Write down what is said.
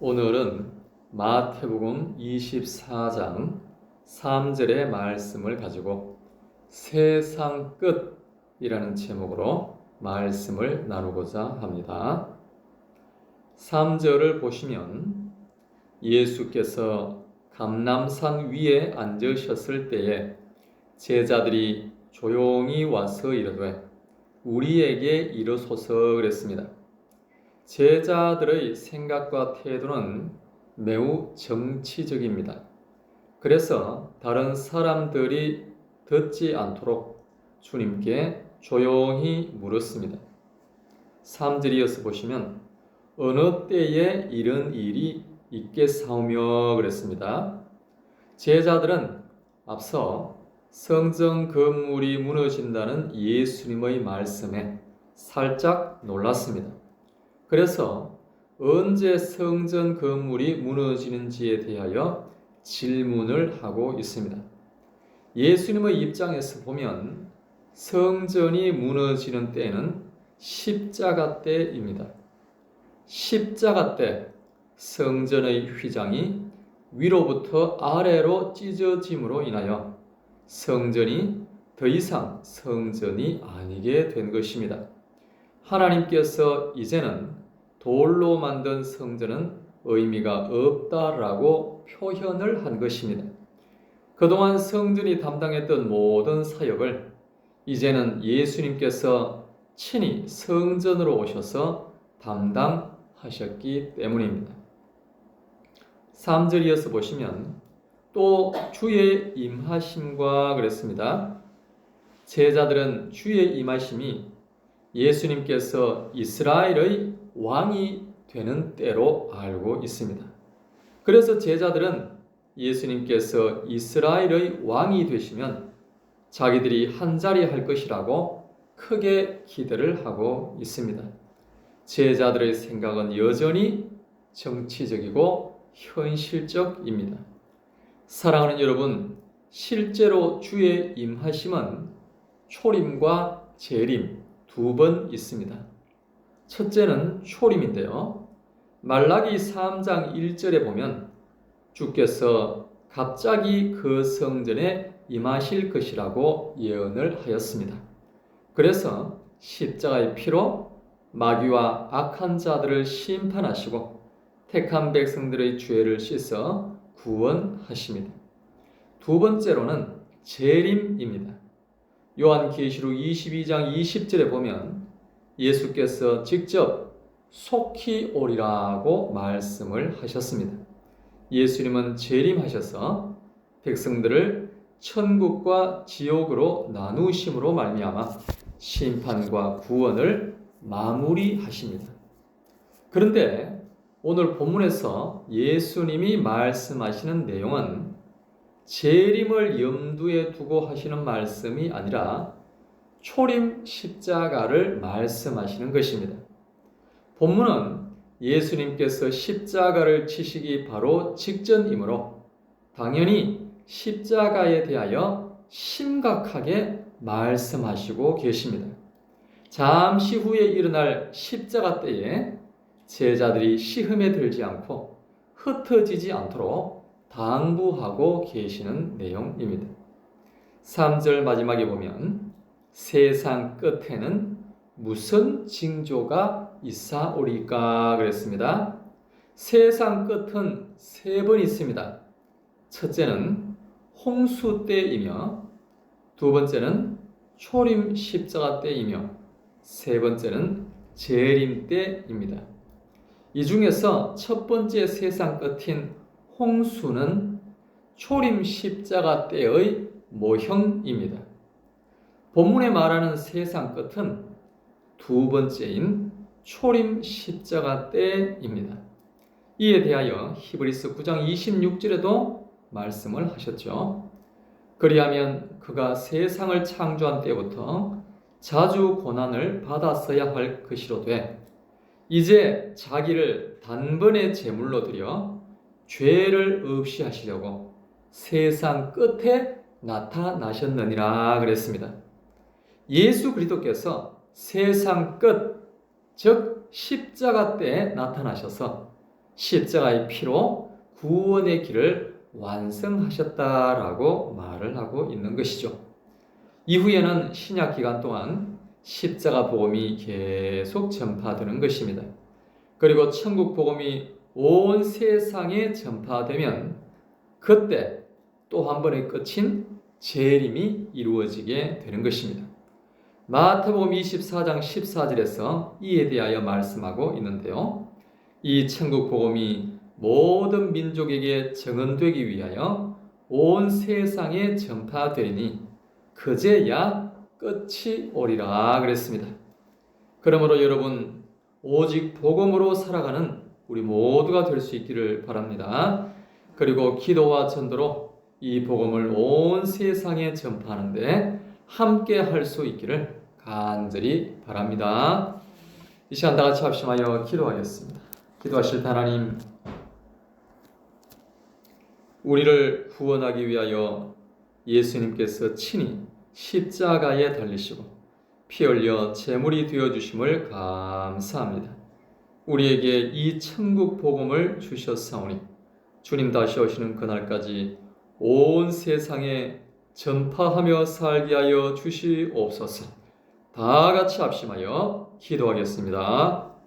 오늘은 마태복음 24장 3절의 말씀을 가지고 세상 끝이라는 제목으로 말씀을 나누고자 합니다. 3절을 보시면 예수께서 감남산 위에 앉으셨을 때에 제자들이 조용히 와서 이르되 우리에게 이르소서 그랬습니다. 제자들의 생각과 태도는 매우 정치적입니다. 그래서 다른 사람들이 듣지 않도록 주님께 조용히 물었습니다. 3절 이어서 보시면 어느 때에 이런 일이 있겠사오며 그랬습니다. 제자들은 앞서 성전 건물이 무너진다는 예수님의 말씀에 살짝 놀랐습니다. 그래서 언제 성전 건물이 무너지는지에 대하여 질문을 하고 있습니다. 예수님의 입장에서 보면 성전이 무너지는 때는 십자가 때입니다. 십자가 때 성전의 휘장이 위로부터 아래로 찢어짐으로 인하여 성전이 더 이상 성전이 아니게 된 것입니다. 하나님께서 이제는 돌로 만든 성전은 의미가 없다라고 표현을 한 것입니다. 그동안 성전이 담당했던 모든 사역을 이제는 예수님께서 친히 성전으로 오셔서 담당하셨기 때문입니다. 3절 이어서 보시면 또 주의 임하심과 그랬습니다. 제자들은 주의 임하심이 예수님께서 이스라엘의 왕이 되는 때로 알고 있습니다. 그래서 제자들은 예수님께서 이스라엘의 왕이 되시면 자기들이 한 자리 할 것이라고 크게 기대를 하고 있습니다. 제자들의 생각은 여전히 정치적이고 현실적입니다. 사랑하는 여러분, 실제로 주의 임하심은 초림과 재림 두 번 있습니다. 첫째는 초림인데요. 말라기 3장 1절에 보면 주께서 갑자기 그 성전에 임하실 것이라고 예언을 하였습니다. 그래서 십자가의 피로 마귀와 악한 자들을 심판하시고 택한 백성들의 죄를 씻어 구원하십니다. 두 번째로는 재림입니다. 요한계시록 22장 20절에 보면 예수께서 직접 속히 오리라고 말씀을 하셨습니다. 예수님은 재림하셔서 백성들을 천국과 지옥으로 나누심으로 말미암아 심판과 구원을 마무리하십니다. 그런데 오늘 본문에서 예수님이 말씀하시는 내용은 재림을 염두에 두고 하시는 말씀이 아니라 초림 십자가를 말씀하시는 것입니다. 본문은 예수님께서 십자가를 치시기 바로 직전이므로 당연히 십자가에 대하여 심각하게 말씀하시고 계십니다. 잠시 후에 일어날 십자가 때에 제자들이 시험에 들지 않고 흩어지지 않도록 당부하고 계시는 내용입니다. 3절 마지막에 보면 세상 끝에는 무슨 징조가 있사오리까 그랬습니다. 세상 끝은 세 번 있습니다. 첫째는 홍수 때이며 두 번째는 초림 십자가 때이며 세 번째는 재림 때입니다. 이 중에서 첫 번째 세상 끝인 홍수는 초림 십자가 때의 모형입니다. 본문에 말하는 세상 끝은 두 번째인 초림 십자가 때입니다. 이에 대하여 히브리스 9장 26절에도 말씀을 하셨죠. 그리하면 그가 세상을 창조한 때부터 자주 고난을 받았어야 할 것이로되 이제 자기를 단번에 제물로 드려 죄를 없이 하시려고 세상 끝에 나타나셨느니라 그랬습니다. 예수 그리스도께서 세상 끝, 즉 십자가 때에 나타나셔서 십자가의 피로 구원의 길을 완성하셨다라고 말을 하고 있는 것이죠. 이후에는 신약 기간 동안 십자가 복음이 계속 전파되는 것입니다. 그리고 천국 복음이 온 세상에 전파되면 그때 또 한 번의 끝인 재림이 이루어지게 되는 것입니다. 마태복음 24장 14절에서 이에 대하여 말씀하고 있는데요. 이 천국 복음이 모든 민족에게 정언되기 위하여 온 세상에 전파되니 그제야 끝이 오리라 그랬습니다. 그러므로 여러분 오직 복음으로 살아가는 우리 모두가 될 수 있기를 바랍니다. 그리고 기도와 전도로 이 복음을 온 세상에 전파하는데 함께 할 수 있기를 간절히 바랍니다. 이 시간 다 같이 합심하여 기도하겠습니다. 기도하실 하나님, 우리를 구원하기 위하여 예수님께서 친히 십자가에 달리시고 피 흘려 제물이 되어 주심을 감사합니다. 우리에게 이 천국 복음을 주셨사오니 주님 다시 오시는 그날까지 온 세상에 전파하며 살게 하여 주시옵소서. 다 같이 합심하여 기도하겠습니다.